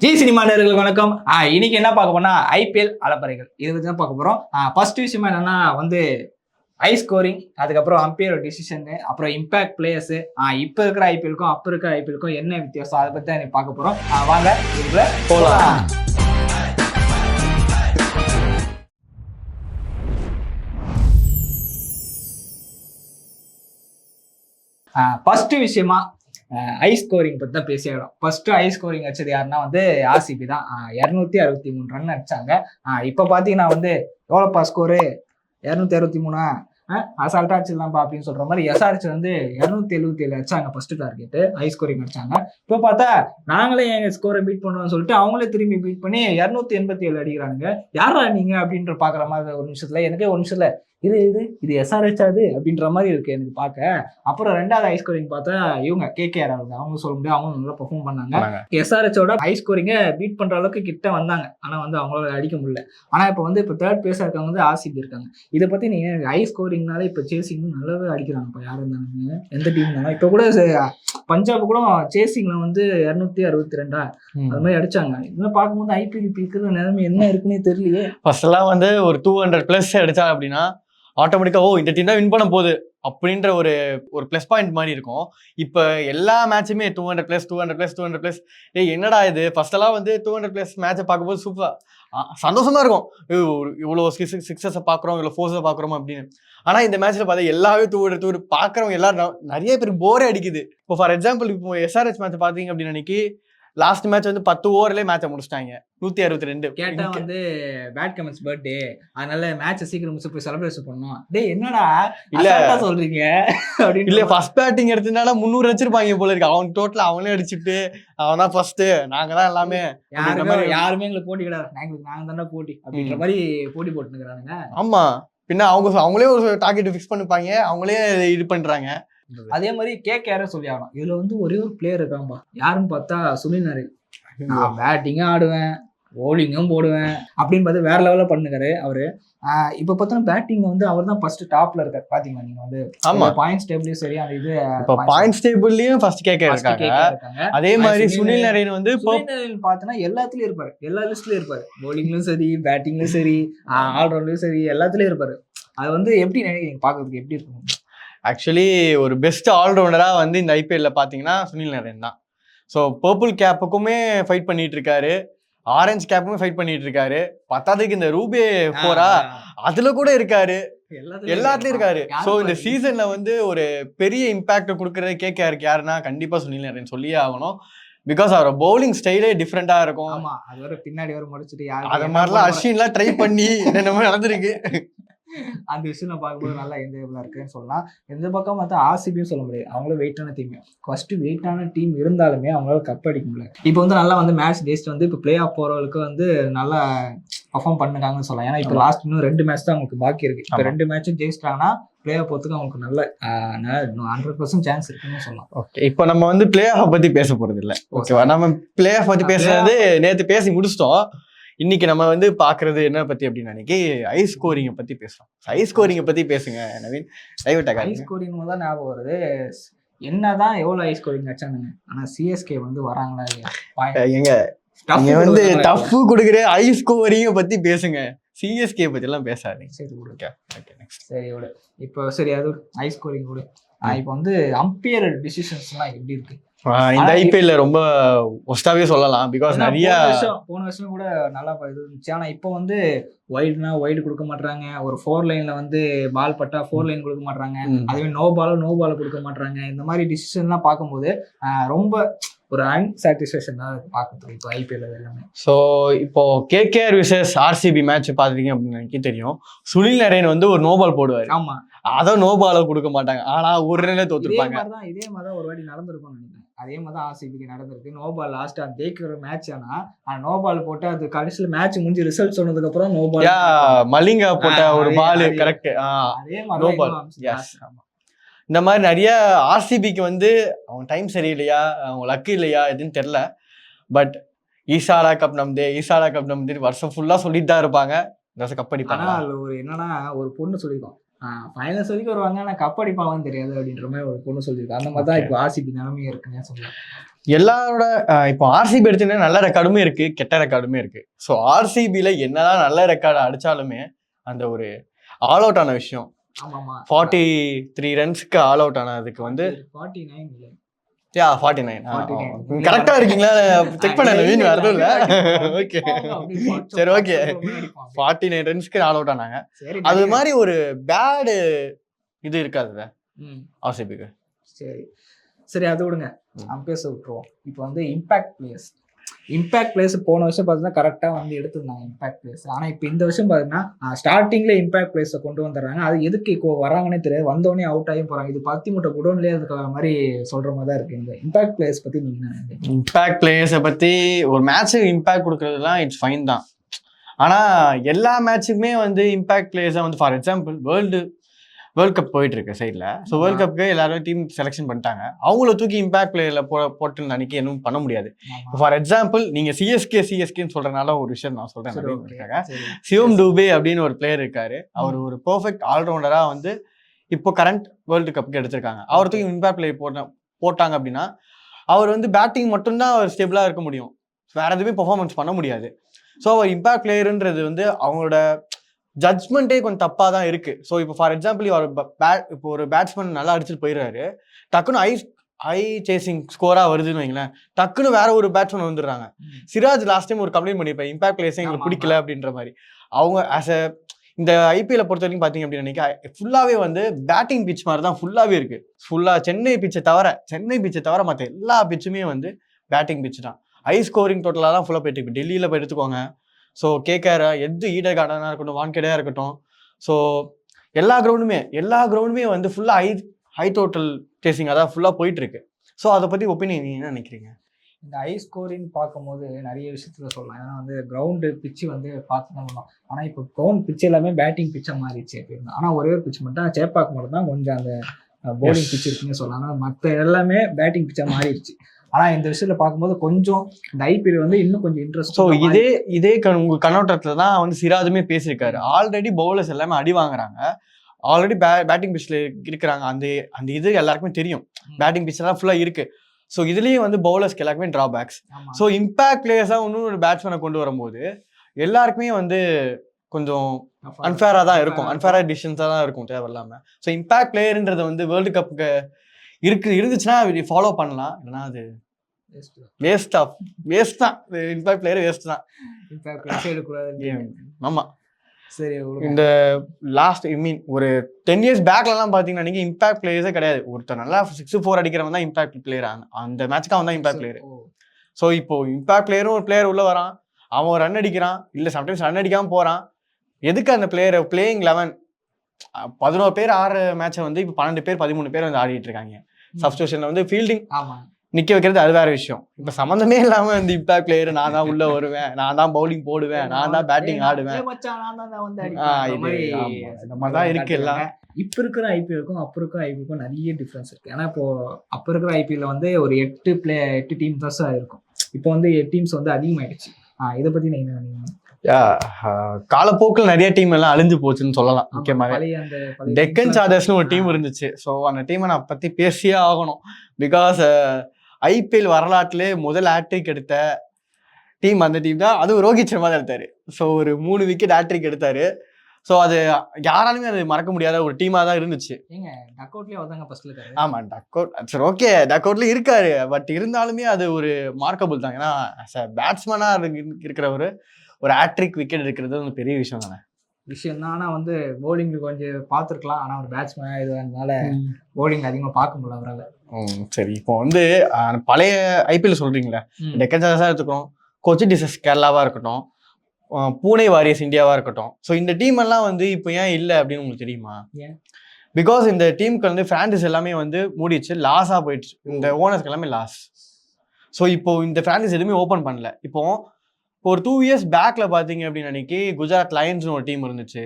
G cinema நேர்களுக்கு வணக்கம். ஆ, இன்னைக்கு என்ன பார்க்க போனா ஐபிஎல் அலப்பறைகள் இதை பற்றி தான் பார்க்க போறோம். ஃபர்ஸ்ட் விஷயமா என்னன்னா வந்து ஹை ஸ்கோரிங் அதுக்கப்புறம் அம்பியர் டிசிஷனு அப்புறம் இம்பாக்ட் பிளேயர்ஸ் இப்போ இருக்கிற ஐபிஎலுக்கும் அப்போ இருக்கிற ஐபிஎலுக்கும் என்ன வித்தியாசம்? அதை பற்றி தான் பார்க்க போறோம். வாங்க இதுக்குள்ள போகலாம் ஃபர்ஸ்ட் விஷயமா ஐ ஸ்கோரிங் பற்றி தான் பேசி ஃபஸ்ட்டு ஃபர்ஸ்ட் ஐ ஸ்கோரிங் வச்சது யாருன்னா வந்து ஆர்சிபி தான். இரநூத்தி அறுபத்தி மூணு ரன் அடிச்சாங்க. இப்போ பார்த்தீங்கன்னா வந்து எவ்வளோப்பா ஸ்கோரு இரநூத்தி அறுபத்தி மூணா? அசால்ட்டா அடிச்சிடலாம்ப்பா அப்படின்னு சொல்ற மாதிரி எஸ்ஆர்ஹெச் வந்து இரநூத்தி எழுபத்தி ஏழு அடிச்சாங்க ஃபர்ஸ்ட் டார்கெட் ஹை ஸ்கோரிங் அடிச்சாங்க. இப்போ பார்த்தா நாங்களே எங்க ஸ்கோரை பீட் பண்ணுவோம்னு சொல்லிட்டு அவங்களே திரும்பி பீட் பண்ணி இரநூத்தி எண்பத்தி ஏழு அடிக்கிறானுங்க. யாரா நீங்க அப்படின்ற பாக்குற மாதிரி ஒரு நிமிஷத்துல எனக்கே ஒரு நிமிஷத்துல இது இது இது எஸ்ஆர்ஹெச் அது அப்படின்ற மாதிரி இருக்கு எனக்கு பார்க்க. அப்புறம் ரெண்டாவது ஹை ஸ்கோரிங் பார்த்தா இவங்க கேகேஆர் அவங்க அவங்க சொல்ல முடியாது அவங்க நல்லா பெர்ஃபார்ம் பண்ணாங்க. எஸ்ஆர்ஹெச்சோட ஹை ஸ்கோரிங்க பீட் பண்ற அளவுக்கு கிட்ட வந்தாங்க. ஆனா வந்து அவங்களால அடிக்க முடியல. ஆனா இப்போ வந்து இப்போ தேர்ட் பிளேஸா இருக்கவங்க வந்து ஆர்சிபி இருக்காங்க. இதை பத்தி நீங்க ஹை ஸ்கோரிங்னால இப்போ சேசிங் நல்லாவே அடிக்கிறாங்க. இப்போ யார் இருந்தாங்க எந்த டீம் இருந்தாலும் இப்போ கூட பஞ்சாப் கூட சேசிங்ல வந்து இரநூத்தி அறுபத்தி ரெண்டா அது மாதிரி அடிச்சாங்க. இதெல்லாம் பார்க்கும்போது ஐபிஎல் இருக்கிற நிலைமை என்ன இருக்குன்னே தெரியலையே. ஃபர்ஸ்ட் எல்லாம் வந்து ஒரு டூ ஹண்ட்ரட் பிளஸ் அடிச்சா அப்படின்னா ஆட்டோமேட்டிக்கா ஓ இந்த டீம் தான் வின் பண்ண போகுது. அப்படின்ற ஒரு ஒரு ப்ளஸ் பாயிண்ட் மாதிரி இருக்கும். இப்போ எல்லா மேட்சுமே two hundred plus two hundred plus two hundred plus ஏய் என்னடா இது? ஃபர்ஸ்ட் எல்லாம் வந்து டூ ஹண்ட்ரட் ப்ளஸ் மேட்சை பார்க்கும்போது சூப்பர் சந்தோஷமா இருக்கும். இவ்வளோ சிக்ஸ் சிக்ஸஸை பார்க்குறோம் இவ்வளோ ஃபோர்ஸை பார்க்குறோம் அப்படின்னு. ஆனால் இந்த மேட்ச்சில் பார்த்தா எல்லாமே தூடு தூடு பார்க்குறவங்க எல்லாரும் நிறைய பேர் போரே அடிக்குது. இப்போ ஃபார் எக்ஸாம்பிள் இப்போ எஸ்ஆர்எஸ் மேட்ச் பார்த்தீங்க அப்படின்னு அன்னைக்கு லாஸ்ட் மேட்ச் வந்து பத்து ஓவர்லேயே மேட்சை முடிச்சிட்டாங்க. நூற்றி அறுபத்தி ரெண்டு. கேட்டா வந்து பேட் கமெண்ட்ஸ் பர்த்டே அதனால மேட்ச் சீக்கிரம் முடிச்சு போய் செலிப்ரேஷன் பண்ணோம் டேய் என்னடா? இல்ல. சொல்றீங்க. அப்படின்னு இல்ல ஃபர்ஸ்ட் பேட்டிங் எடுத்ததுனால முந்நூறு வச்சிருப்பாங்க போல இருக்கு. அவன் டோட்டல் அவனே அடிச்சுட்டு அவன் தான் ஃபர்ஸ்ட் நாங்க தான் எல்லாமே. யாருமே யாருமே எங்களுக்கு போட்டி கிடையாது நாங்க நாங்க தானே போட்டி. அப்படின்ற. மாதிரி போட்டி போட்டுக்கிறானுங்க ஆமா. பின்ன அவங்க அவங்களே ஒரு டார்கெட் ஃபிக்ஸ் பண்ணிப்பாங்க. அவங்களே இது பண்றாங்க. அதே மாதிரி கேகேஆர சொல்லி ஆகணும் இதுல வந்து ஒரே ஒரு பிளேயர் இருக்கான்பா. யாருன்னு பார்த்தா சுனில் நரேன் நான் பேட்டிங்கும் ஆடுவேன் bowling-ம் போடுவேன் அப்படின்னு பார்த்து வேற லெவல்ல பண்ணுறாரு அவரு. இப்ப பார்த்தோன்னா பேட்டிங் வந்து அவர் தான் ஃபர்ஸ்ட் டாப்ல இருக்காரு. பாத்தீங்களா? நீங்க வந்து ஆமா. பாயிண்ட்ஸ் டேபிளையும் சரி அந்த இது இப்ப பாயிண்ட்ஸ் டேபிள்லயும் ஃபர்ஸ்ட் first இருக்காங்க. அதே மாதிரி சுனில் நரேன் வந்து பார்த்தோன்னா எல்லாத்துலயும் இருப்பாரு. எல்லா லிஸ்ட்லயும் இருப்பாரு. Bowling-லயும் சரி பேட்டிங்லயும் சரி ஆல்ரவுண்ட்லயும் சரி எல்லாத்துலயும் இருப்பாரு. அது வந்து எப்படி நினைக்கிறீங்க? பாக்குறதுக்கு எப்படி இருக்கும்? ஆக்சுவலி ஒரு பெஸ்ட் ஆல்ரவுண்டரா வந்து இந்த ஐபிஎல்ல பாத்தீங்கன்னா சுனில் நரேன் தான். ஸோ பர்பிள் கேப்புக்குமே ஃபைட் பண்ணிட்டு இருக்காரு ஆரஞ்சு கேப்புமே ஃபைட் பண்ணிட்டு இருக்காரு பத்தாவதுக்கு இந்த ரூபே போரா அதுல கூட இருக்காரு. எல்லாத்துலயும் இருக்காரு. சோ இந்த சீசன்ல வந்து ஒரு பெரிய இம்பாக்ட் கொடுக்கறது கேகேஆருக்கு யாருன்னா கண்டிப்பா சுனில் நரேன் சொல்லியே ஆகணும். பிகாஸ் அவரோட பவுலிங் ஸ்டைலே டிஃப்ரெண்டா இருக்கும். ஆமா அது வர பின்னாடி வர முடிச்சுட்டு அத மாதிரிலாம் அஸ்வின்லாம் ட்ரை பண்ணி என்னென்னமோ நடந்திருக்கு. அந்த விஷயம் நான் பார்க்கும்போது நல்லா என்ஜாயபிளா இருக்குன்னு சொல்லலாம். இந்த பக்கம் பார்த்தா ஆர்சிபியும் சொல்ல முடியாது. அவங்களும் வெயிட்டான டீம் ஃபர்ஸ்ட் வெயிட்டான டீம் இருந்தாலுமே அவங்களால கப் அடிக்க முடியல. இப்போ வந்து நல்லா வந்து மேட்ச் டேஸ்ட் வந்து இப்போ பிளே ஆஃப் போறவங்களுக்கு வந்து நல்லா பர்ஃபார்ம் பண்ணுறாங்கன்னு சொல்லலாம். ஏன்னா இப்போ லாஸ்ட் இன்னும் ரெண்டு மேட்ச் தான் அவங்களுக்கு பாக்கி இருக்கு. இப்போ. ரெண்டு மேட்சும் ஜெயிச்சிட்டாங்கன்னா பிளே ஆஃப் போறதுக்கு அவங்களுக்கு நல்ல ஹண்ட்ரட் பர்சன்ட் சான்ஸ் இருக்குன்னு சொல்லலாம். ஓகே இப்போ நம்ம வந்து பிளே ஆஃப் பத்தி பேச போறது இல்ல. ஓகேவா நம்ம பிளே ஆஃப் பத்தி ஆ, பேசுறது நேத்து பேசி முடிச்சிட்டோம். இன்னைக்கு நம்ம வந்து பாக்குறது என்ன பத்தி அப்படின்னு நினைக்கி ஐ ஸ்கோரிங்க பத்தி பேசுறோம். ஐ ஸ்கோரிங்க பத்தி பேசுங்க நவீன். டைவர்ட் ஆகாது ஸ்கோரிங் தான் ஞாபகம் வருது. என்னதான் எவ்வளவு ஹை ஸ்கோரிங் வச்சானுங்க ஆனா சிஎஸ்கே வந்து வராங்களா. எங்க நீங்க வந்து டஃப் கொடுக்குற ஐ ஸ்கோரிங்க பத்தி பேசுங்க. சிஎஸ்கே பத்தி எல்லாம் பேசாதீங்க. சரி. ஓகே ஓகே நெக்ஸ்ட் சரி இப்போ சரி அது ஹை ஸ்கோரிங் ஆஹ் இப்போ வந்து அம்பையர் டிசிஷன்ஸ்லாம் எப்படி இருக்கு? இந்த ஐபிஎல்ல ரொம்ப ஒஸ்டாவே சொல்லலாம் பிகாஸ் நிறைய போன வருஷம் கூட நல்லா இது இருந்துச்சு. ஆனா இப்போ வந்து வைடுனா வைடு கொடுக்க மாட்டாங்க ஒரு ஃபோர் லைன்ல வந்து பால் பட்டா ஃபோர் லைன் கொடுக்க மாட்டாங்க. அதுவே நோ பால் நோ பால் கொடுக்க மாட்டாங்க இந்த மாதிரி டிசிஷன்லாம் பார்க்கும்போது ரொம்ப ஒரு அன்சாட்டிஸ்ஃபேக்ஷன் தான் இருக்கு பார்க்கறதுக்கு இப்போ ஐபிஎல் எல்லாமே. ஸோ இப்போ கேகேஆர் விசஸ் ஆர்சிபி மேட்ச் பார்த்துட்டீங்க அப்படின்னு எனக்கு தெரியும். சுனில் நரேன் வந்து ஒரு நோபால் போடுவார். ஆமா. அதை நோபால கொடுக்க மாட்டாங்க. ஆனா ஒரு இதே தோத்துருப்பாங்க இதே மாதிரி தான் ஒரு வாட்டி நடந்திருக்கும்னு நினைக்கிறேன். அதே மாதிரி தான் ஆர்சிபிக்கு நடந்திருக்கு. நோ பால் லாஸ்டா ஜெயிக்கிற மேட்ச் ஆனா நோ பால் போட்டு அது கடைசியில மேட்ச் முடிஞ்சு ரிசல்ட் சொன்னதுக்கு அப்புறம் நோ பால் யா மலிங்கா போட்ட ஒரு பால். கரெக்ட் அதே மாதிரி ball. Yes. இந்த மாதிரி நிறைய ஆர்சிபிக்கு வந்து அவங்க டைம் சரியில்லையா? அவங்க லக்கு இல்லையா? எதுன்னு தெரியல. பட் ஈசாரா கப் நம்தே ஈசாரா கப் நம்தே வருஷம் ஃபுல்லா சொல்லிட்டு தான் இருப்பாங்க. இந்த வருஷம் கப் அடிப்பாங்க ஒரு என்னன்னா ஒரு பொண்ணு சொல்லியிருக்கோம் ஃபைனல்ஸ் வரைக்கும் வருவாங்க. ஆனா கப் அடிப்பாங்கன்னு தெரியாது அப்படின்ற மாதிரி ஒரு பொண்ணு சொல்லியிருக்காங்க அந்த மாதிரி தான். இப்போ ஆர்சிபி நிலைமையே இருக்குன்னு சொல்லலாம் எல்லாரோட இப்போ ஆர்சிபி எடுத்தீங்கன்னா நல்ல ரெக்கார்டுமே இருக்கு கெட்ட ரெக்கார்டுமே இருக்கு. ஸோ ஆர்சிபியில் என்னதான் நல்ல ரெக்கார்டு அடிச்சாலுமே அந்த ஒரு ஆல் அவுட் ஆன விஷயம். ஃபார்ட்டி த்ரீ ரன்ஸ்க்கு ஆல் அவுட் ஆனதுக்கு வந்து ஃபார்ட்டி நைன் இல்லை. Yeah forty nine 49. கரெக்டா இருக்கீங்களா? செக் பண்ண வீண் வரதும் இல்ல. ஓகே சரி, okay. ஃபார்ட்டி நைன் ரன்ஸ்க்கு ஆல் அவுட் ஆனாங்க அது மாதிரி ஒரு பேடு இது இருக்காது ஆர்சிபிக்கு சரி. சரி அது விடுங்க. பேச விட்டுருவோம். இப்போ வந்து இம்பாக்ட் பிளேயர்ஸ் இம்பாக்ட் பிளேஸ் போன வருஷம் பார்த்தீங்கன்னா கரெக்டாக வந்து எடுத்திருந்தாங்க இம்பாக்ட் பிளேஸ் ஆனால் இப்போ இந்த வருஷம் பார்த்தீங்கன்னா ஸ்டார்டிங்கில் இம்பாக்ட் பிளேஸை கொண்டு வந்துடுறாங்க. அது எதுக்கு இப்போ வராங்கன்னே தெரியாது. வந்தோடனே அவுட் ஆகி போகிறாங்க இது பத்தி மூட்டை குடோன்லேயே இருக்கிற மாதிரி சொல்கிற மாதிரி தான் இருக்குது இந்த இம்பாக்ட் பிளேஸ் பற்றி நீங்கள் இம்பாக்ட் பிளேயர்ஸை பற்றி ஒரு மேட்ச்சுக்கு இம்பாக்ட் கொடுக்குறதுலாம் இட்ஸ் ஃபைன் தான். ஆனால் எல்லா மேட்சுக்குமே வந்து இம்பாக்ட் பிளேயர்ஸை வந்து for example world world cup போயிட்டு இருக்கு சைடில் ஸோ வேர்ல்ட் கப்புக்கு எல்லாரும் டீம் செலெக்ஷன் பண்ணிட்டாங்க. அவங்கள தூக்கி இம்பாக்ட் பிளேயர்ல போ போட்டு அன்னைக்கு எதுவும் பண்ண முடியாது. ஃபார் எக்ஸாம்பிள் நீங்க சிஎஸ்கே சிஎஸ்கேன்னு சொல்றதுனால ஒரு விஷயம் நான். சரி. சிவம் டூபே அப்படின்னு ஒரு பிளேயர் இருக்காரு. அவர் ஒரு பெர்ஃபெக்ட் ஆல்ரவுண்டரா வந்து இப்போ கரண்ட் வேர்ல்டு கப்புக்கு எடுத்திருக்காங்க. அவர் தூக்கி இம்பாக்ட் பிளே போட்ட போட்டாங்க அப்படின்னா அவர் வந்து பேட்டிங் மட்டும்தான் அவர் ஸ்டேபிளா இருக்க முடியும். வேற எதுவுமே பெர்ஃபார்மன்ஸ் பண்ண முடியாது. ஸோ அவர் இம்பாக்ட் பிளேயருன்றது வந்து அவங்களோட ஜட்ஜ்மெண்ட்டே கொஞ்சம் தப்பாக தான் இருக்கு. ஸோ இப்போ ஃபார் எக்ஸாம்பிள் அவர் பேட் இப்போ ஒரு பேட்ஸ்மேன் நல்லா அடிச்சுட்டு போயிடுறாரு. டக்குன்னு ஐ ஐ சேசிங் ஸ்கோரா வருதுன்னு வைங்களேன். டக்குன்னு வேற ஒரு பேட்ஸ்மேன் வந்துடுறாங்க. சிராஜ் லாஸ்ட் டைம் ஒரு கம்ப்ளைண்ட் பண்ணியிருப்பேன் இம்பாக்ட் பிளேயர்ஸ் எங்களுக்கு பிடிக்கல அப்படின்ற மாதிரி. அவங்க ஆஸ் அ இந்த ஐபிஎல் பொறுத்த வரைக்கும் பார்த்தீங்க அப்படின்னா ஃபுல்லாகவே வந்து பேட்டிங் பிச் மாதிரி தான் ஃபுல்லாகவே இருக்கு. ஃபுல்லாக சென்னை பிச்சை தவிர சென்னை பிச்சை தவிர மற்ற எல்லா பிச்சுமே வந்து பேட்டிங் பிச் தான். ஹை ஸ்கோரிங் டோட்டலாக தான் ஃபுல்லாக போயிட்டு இருக்கு. டெல்லியில் போய் எடுத்துக்கோங்க. ஸோ கேகேஆர் எது ஈடர் கார்டனாக இருக்கட்டும் வான்கேடையாக இருக்கட்டும். ஸோ எல்லா கிரவுண்டுமே எல்லா கிரவுண்டுமே வந்து ஃபுல்லாக ஹை ஹை டோட்டல் சேசிங் அதான் ஃபுல்லாக போயிட்டு இருக்கு ஸோ அதை பற்றி ஒப்பீனியன் நீங்கள் என்ன நினைக்கிறீங்க? இந்த ஐ ஸ்கோரிங் பார்க்கும்போது நிறைய விஷயத்துல சொல்லலாம். ஏன்னா வந்து கிரவுண்டு பிச்சு வந்து பார்த்து தான் பண்ணலாம் ஆனால் இப்போ கிரவுண்ட் பிச் எல்லாமே பேட்டிங் பிச்சை மாறிடுச்சு அப்படின்னு ஆனால் ஒரே ஒரு பிச் மட்டும் சேப்பாக்கு மட்டும் தான் கொஞ்சம் அந்த போலிங் Yes. பிச் இருக்குன்னு சொல்லலாம். ஆனால் மற்ற எல்லாமே பேட்டிங் பிச்சா மாறிடுச்சு. ஆனால் இந்த விஷயத்துல பார்க்கும்போது கொஞ்சம் இந்த ஐபிஎல் வந்து இன்னும் கொஞ்சம் இன்ட்ரெஸ்ட் ஸோ இதே இதே உங்க கண்ணோட்டத்துல தான் வந்து சிராஜுமே பேசியிருக்காரு. ஆல்ரெடி பவுலர்ஸ் எல்லாமே அடி வாங்குறாங்க. ஆல்ரெடி பே பேட்டிங் பிச்சில் இருக்கிறாங்க. அந்த அந்த இது எல்லாருக்குமே தெரியும். பேட்டிங் பிச் எல்லாம் ஃபுல்லாக இருக்கு. ஸோ இதுலேயும் வந்து பவுலர்ஸ்க்கு எல்லாருக்குமே ட்ராபேக்ஸ் ஸோ இம்பாக்ட் பிளேயர்ஸாக இன்னும் ஒரு பேட்ஸ்மேனை கொண்டு வரும்போது எல்லாருக்குமே வந்து கொஞ்சம் அன்ஃபேராக தான் இருக்கும். அன்ஃபேராக டிசிஷன்ஸாக தான் இருக்கும் தேவையில்லாம. ஸோ இம்பாக்ட் பிளேயர்ன்றது வந்து வேர்ல்டு கப்புக்கு இருக்கு இருந்துச்சுன்னா ஃபாலோ பண்ணலாம். இல்லைன்னா அது வேஸ்ட் ஆஃப் வேஸ்ட் தான். இம்பாக்ட் பிளேயர் வேஸ்ட் தான். எடுக்கூடாது ஆமா. சரி. இந்த லாஸ்ட் ஐ மீன் ஒரு டென் இயர்ஸ் பேக்லலாம் பார்த்தீங்கன்னா நீங்கள் இம்பாக்ட் பிளேயர்ஸே கிடையாது. ஒருத்தர் நல்லா சிக்ஸ் ஃபோர் அடிக்கிறவன் தான் இம்பாக்ட் பிளேயர் அந்த மேட்ச்க்கு அவன் தான் இம்பாக்ட் பிளேயர் ஸோ இப்போ இம்பாக்ட் பிளேயரும் ஒரு பிளேயர் உள்ள வரான். அவன் ரன் அடிக்கிறான். இல்லை சம்டைம்ஸ் ரன் அடிக்காம போறான். எதுக்கு அந்த பிளேயர் பிளேயிங் லெவன் பதினோரு பேர் ஆடுற மேட்சை வந்து இப்போ பன்னெண்டு பேர் பதிமூணு பேர் வந்து ஆடிட்டு இருக்காங்க. சப்ஸ்டியூஷன்ல வந்து ஃபீல்டிங் ஆமா. நிக்க வைக்கிறது அது வேற விஷயம். இப்போ சம்மந்தமே இல்லாம இந்த இம்பாக்ட் பிளேயர் நான் தான் உள்ள வருவேன். நான் தான் பவுலிங் போடுவேன். நான் தான் பேட்டிங் ஆடுவேன். நான் தான் இருக்கு எல்லாம். இப்ப இருக்கிற ஐபிஎலுக்கும் அப்ப இருக்கிற ஐபிஎலுக்கும் நிறைய டிஃபரன்ஸ் இருக்கு. ஏன்னா இப்போ அப்ப இருக்கிற ஐபிஎல்ல வந்து ஒரு எட்டு பிளே எட்டு டீம் தான் இருக்கும். இப்போ வந்து டீம்ஸ் வந்து அதிகமாயிடுச்சு. இதை பத்தி நீங்க என்ன நினைக்கிறீங்க? காலப்போக்கில் நிறைய டீம் எல்லாம் அழிஞ்சு போச்சுன்னு சொல்லலாம் பழைய டெக்கன் சார்ஜர்ஸ்னு ஒரு. டீம் இருந்துச்சு. ஸோ அந்த டீமை நான் பத்தி பேசியே ஆகணும். பிகாஸ் ஐபிஎல் வரலாற்றிலே முதல் ஹேட்ரிக் எடுத்த டீம் அந்த டீம் தான். அதுவும் ரோஹித் சர்மா தான் எடுத்தாரு. ஸோ ஒரு மூணு விக்கெட் ஹேட்ரிக் எடுத்தாரு. ஸோ அது யாராலுமே அது மறக்க முடியாத ஒரு டீமாக தான் இருந்துச்சு. ஏங்க டக் அவுட்லயே வந்தாங்க ஃபர்ஸ்ட்ல இருக்காரு. ஆமா டக் அவுட் சரி ஓகே டக் அவுட்ல இருக்காரு. பட் இருந்தாலுமே அது ஒரு மார்க்கபிள் தான். ஏன்னா பேட்ஸ்மேனா இருக்கிறவர் ஒரு ஹேட்ரிக் விக்கெட் எடுக்கிறது ஒரு பெரிய விஷயம் தானே? விஷயம் தான் ஆனா வந்து போலிங் கொஞ்சம் பார்த்துருக்கலாம். ஆனா ஒரு பேட்ஸ்மேன் இதுனால போலிங் அதிகமா பார்க்க முடியல அவரால். ம், சரி. இப்போ வந்து பழைய ஐபிஎல் சொல்றீங்களே? டெக்கன் சார்ஜஸாக எடுத்துக்கிறோம் கொச்சி டிசஸ் கேரளாவா இருக்கட்டும். பூனே வாரியர்ஸ் இந்தியாவா இருக்கட்டும். ஸோ இந்த டீம் எல்லாம் வந்து இப்போ ஏன் இல்லை அப்படின்னு உங்களுக்கு தெரியுமா? பிகாஸ் இந்த டீமுக்கு வந்து பிரான்சைஸ் எல்லாமே வந்து மூடிச்சு லாஸாக போயிடுச்சு. இந்த ஓனர்ஸ்க்கு எல்லாமே லாஸ் ஸோ இப்போ இந்த பிரான்சைஸ் எதுவுமே ஓப்பன் பண்ணல. இப்போ இப்போ ஒரு டூ இயர்ஸ் பேக்ல பார்த்தீங்க அப்படின்னு அன்னைக்கு குஜராத் லயன்ஸ்னு ஒரு டீம் இருந்துச்சு.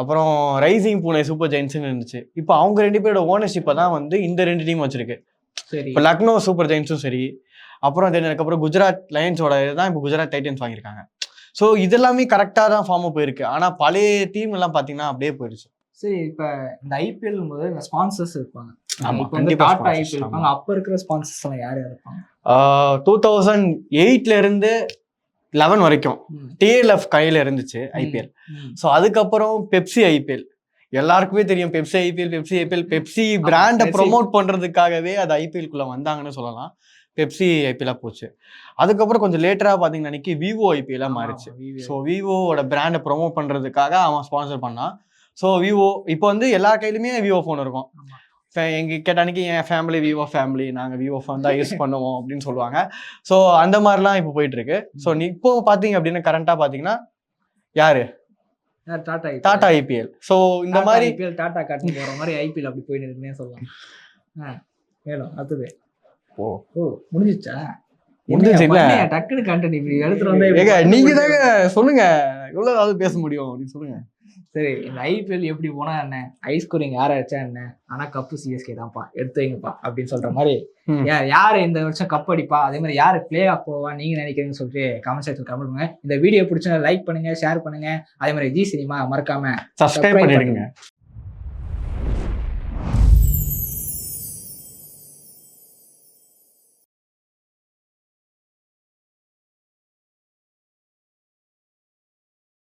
அப்புறம் ரைசிங் பூனே சூப்பர் ஜெயின்ஸ்னு இருந்துச்சு. இப்போ அவங்க ரெண்டு பேரோட ஓனர்ஷிப்பை தான் வந்து இந்த ரெண்டு டீம் வச்சிருக்கு. சரி. இப்போ லக்னோ சூப்பர் ஜெயின்ஸும் சரி. அப்புறம் தென் அதுக்கப்புறம் குஜராத் லயன்ஸோட இதுதான் இப்போ குஜராத் டைட்டன்ஸ் வாங்கியிருக்காங்க. ஸோ இதெல்லாமே கரெக்டாக தான் ஃபார்ம் போயிருக்கு. ஆனால் பழைய டீம் எல்லாம் பார்த்தீங்கன்னா அப்படியே போயிடுச்சு. சரி இப்ப இந்த ஐபிஎல் போது இந்த ஸ்பான்சர்ஸ் இருப்பாங்க. இப்ப வந்து கண்டிப்பா டாடா sponsors, ஐபிஎல் இருப்பாங்க. அப்ப இருக்கிற ஸ்பான்சர்ஸ் எல்லாம் யார் யார் இருப்பாங்க? டூ தௌசண்ட் எயிட்ல இருந்து லெவன் வரைக்கும். டிஎல்எஃப் கையில இருந்துச்சு ஐபிஎல். ஸோ அதுக்கப்புறம் பெப்சி ஐபிஎல் எல்லாருக்குமே தெரியும் Pepsi IPL Pepsi IPL Pepsi பிராண்டை. ப்ரோமோட் பண்றதுக்காகவே அது ஐபிஎல் குள்ள வந்தாங்கன்னு சொல்லலாம். பெப்சி ஐபிஎல்லா போச்சு. அதுக்கப்புறம் கொஞ்சம் லேட்டரா பாத்தீங்கன்னா அன்னைக்கு விவோ ஐபிஎல்லா மாறிச்சு. ஸோ விவோவோட பிராண்டை ப்ரோமோட் பண்றதுக்காக அவன் ஸ்பான்சர் பண்ணான். ஸோ விவோ இப்போ வந்து எல்லா கையிலுமே விவோ ஃபோன் இருக்கும். ஆமா. ஃபே- எங்க கேட்ட அன்னைக்கு என் ஃபேமிலி விவோ ஃபேமிலி நாங்கள் விவோ ஃபோன் தான் யூஸ் பண்ணுவோம் அப்படின்னு சொல்லுவாங்க. ஸோ அந்த மாதிரிலாம் இப்போ போயிட்டு இருக்கு ஸோ இப்போ பார்த்தீங்க அப்படின்னா கரண்டாக பார்த்தீங்கன்னா யாரு? யார் டாடா ஐபிஎல் ஸோ இந்த மாதிரி ஐபிஎல் டாடா காட்டி போற மாதிரி ஐபிஎல் அப்படி போயிட்டு இருக்குன்னே சொல்லலாம். ஆ, மேலும் அடுத்தது. ஓ. ஓ முடிஞ்சிச்சா? முடிஞ்சிச்சு, என்னய்யா இல்ல. பண்ணையா, டக்குனு கண்டென்ட் இப்படி எடுத்துட்டு வந்தா நீங்க தாங்க சொல்லுங்க. எவ்வளவு பேச முடியும் அப்படின்னு சொல்லுங்க. சரி இந்த ஐபிஎல் எப்படி போனா என்ன? ஐ ஸ்கோரிங் யார் அடிச்சா என்ன? ஆனா கப்பு சிஎஸ்கே தான்ப்பா எடுத்து வைங்கப்பா அப்படின்னு சொல்ற மாதிரி. யாரு இந்த வருஷம் கப் அடிப்பா? அதே மாதிரி யாரு பிளே ஆஃப் போவா? நீங்க நினைக்கிறீங்கன்னு சொல்லிட்டு கமெண்ட் செக்ஷன் கமெண்ட் பண்ணுங்க. இந்த வீடியோ பிடிச்சா லைக் பண்ணுங்க ஷேர் பண்ணுங்க. அதே மாதிரி ஜி சினிமா மறக்காம சப்ஸ்கிரைப் பண்ணிடுங்க.